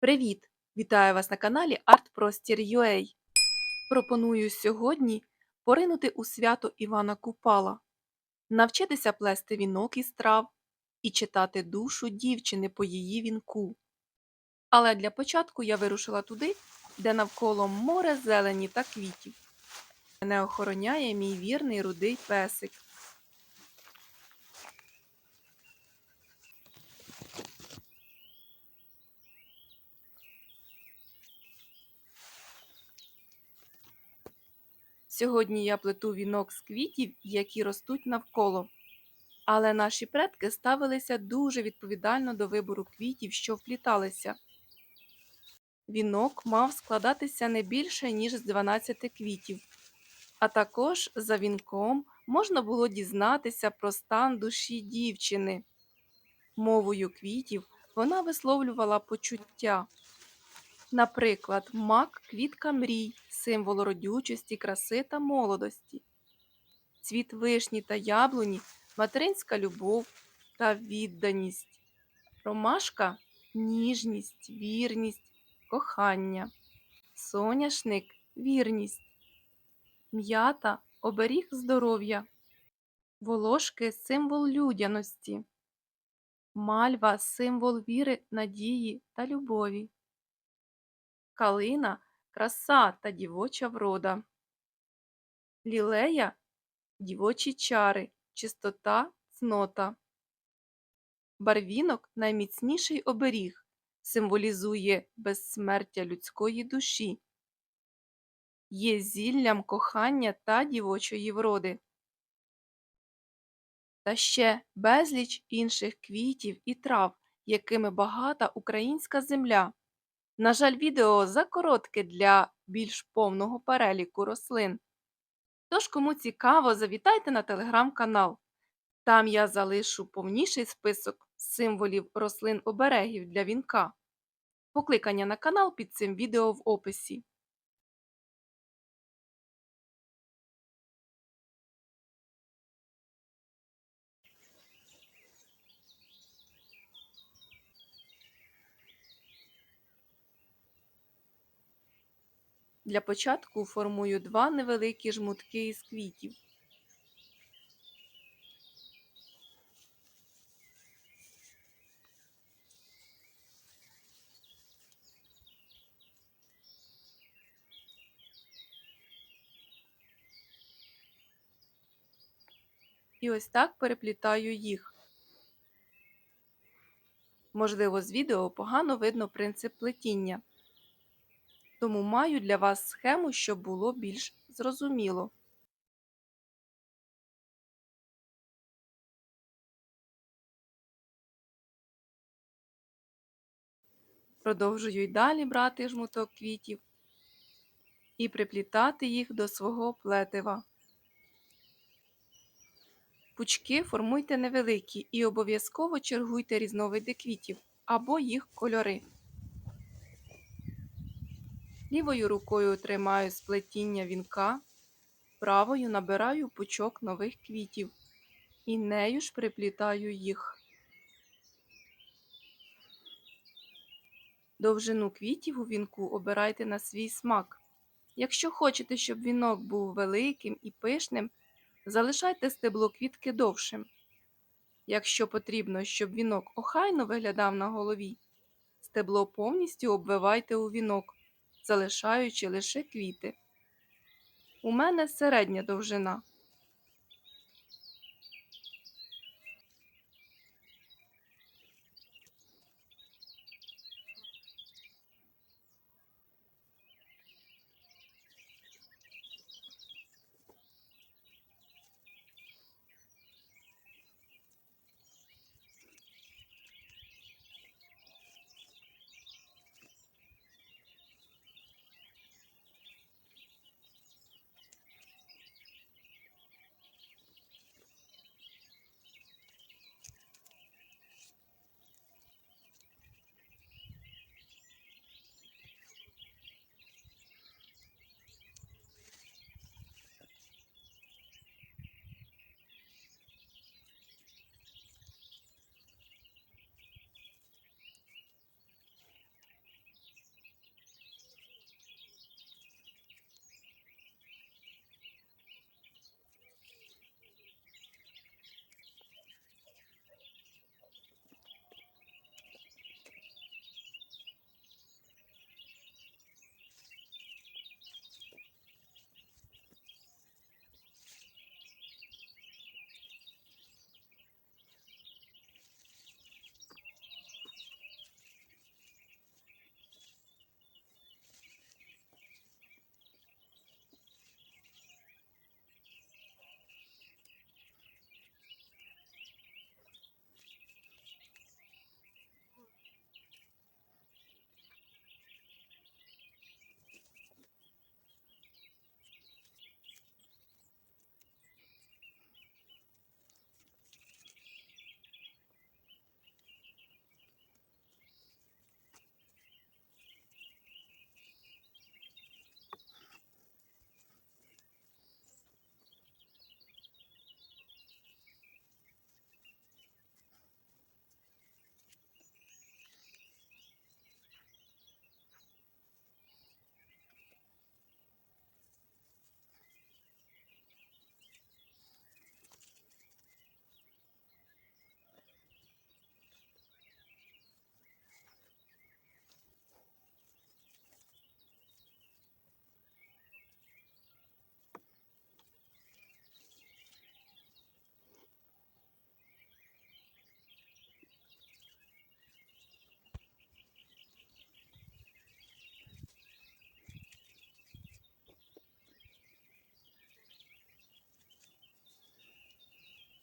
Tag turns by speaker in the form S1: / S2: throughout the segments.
S1: Привіт! Вітаю вас на каналі ArtProstir.ua. Пропоную сьогодні поринути у свято Івана Купала, навчитися плести вінок із трав і читати душу дівчини по її вінку. Але для початку я вирушила туди, де навколо море зелені та квітів. Мене охороняє мій вірний рудий песик. Сьогодні я плету вінок з квітів, які ростуть навколо. Але наші предки ставилися дуже відповідально до вибору квітів, що впліталися. Вінок мав складатися не більше, ніж з 12 квітів, а також за вінком можна було дізнатися про стан душі дівчини. Мовою квітів вона висловлювала почуття. Наприклад, мак квітка мрій, символ родючості, краси та молодості. Цвіт вишні та яблуні материнська любов та відданість. Ромашка ніжність, вірність, кохання. Соняшник вірність. М'ята оберіг здоров'я. Волошки символ людяності. Мальва символ віри, надії та любові. Калина краса та дівоча врода. Лілея дівочі чари, чистота, цнота. Барвінок найміцніший оберіг, символізує безсмертя людської душі. Є зіллям кохання та дівочої вроди. Та ще безліч інших квітів і трав, якими багата українська земля. На жаль, відео закоротке для більш повного переліку рослин. Тож, кому цікаво, завітайте на телеграм-канал. Там я залишу повніший список символів рослин оберегів для вінка. Покликання на канал під цим відео в описі. Для початку формую два невеликі жмутки із квітів. І ось так переплітаю їх. Можливо, з відео погано видно принцип плетіння тому маю для вас схему, щоб було більш зрозуміло. Продовжую й далі брати жмуток квітів і приплітати їх до свого плетива. Пучки формуйте невеликі і обов'язково чергуйте різновиди квітів або їх кольори. Лівою рукою тримаю сплетіння вінка, правою набираю пучок нових квітів і нею ж приплітаю їх. Довжину квітів у вінку обирайте на свій смак. Якщо хочете, щоб вінок був великим і пишним, залишайте стебло квітки довшим. Якщо потрібно, щоб вінок охайно виглядав на голові, стебло повністю обвивайте у вінок залишаючи лише квіти. У мене середня довжина.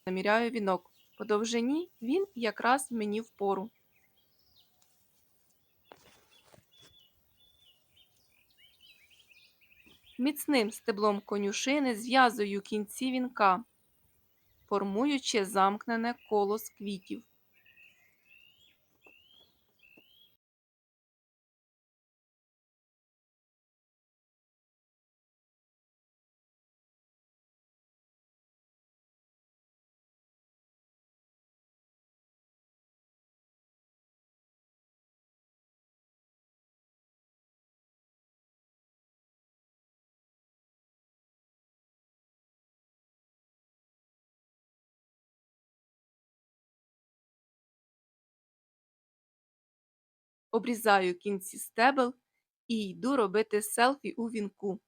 S1: Наміряю вінок. По довжині він якраз мені впору. Міцним стеблом конюшини зв'язую кінці вінка, формуючи замкнене коло з квітів. Обрізаю кінці стебел і йду робити селфі у вінку.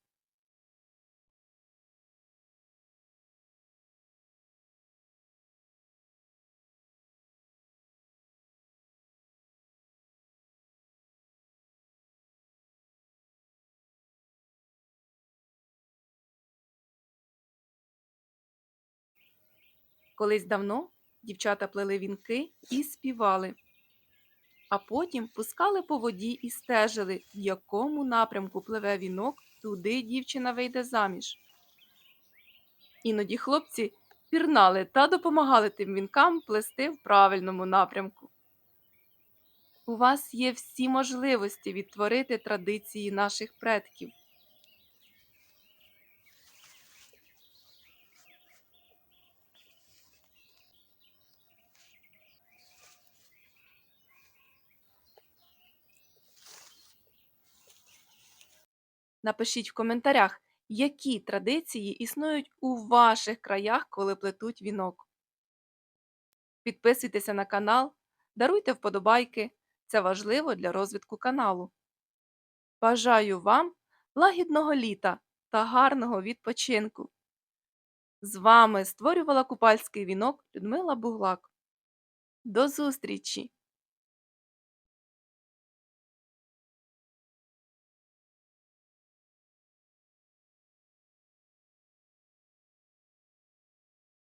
S1: Колись давно дівчата плели вінки і співали, а потім пускали по воді і стежили, в якому напрямку пливе вінок, туди дівчина вийде заміж. Іноді хлопці пірнали та допомагали тим вінкам плести в правильному напрямку. У вас є всі можливості відтворити традиції наших предків. Напишіть в коментарях, які традиції існують у ваших краях, коли плетуть вінок. Підписуйтеся на канал, даруйте вподобайки. Це важливо для розвитку каналу. Бажаю вам лагідного літа та гарного відпочинку. З вами створювала купальський вінок Людмила Буглак. До зустрічі!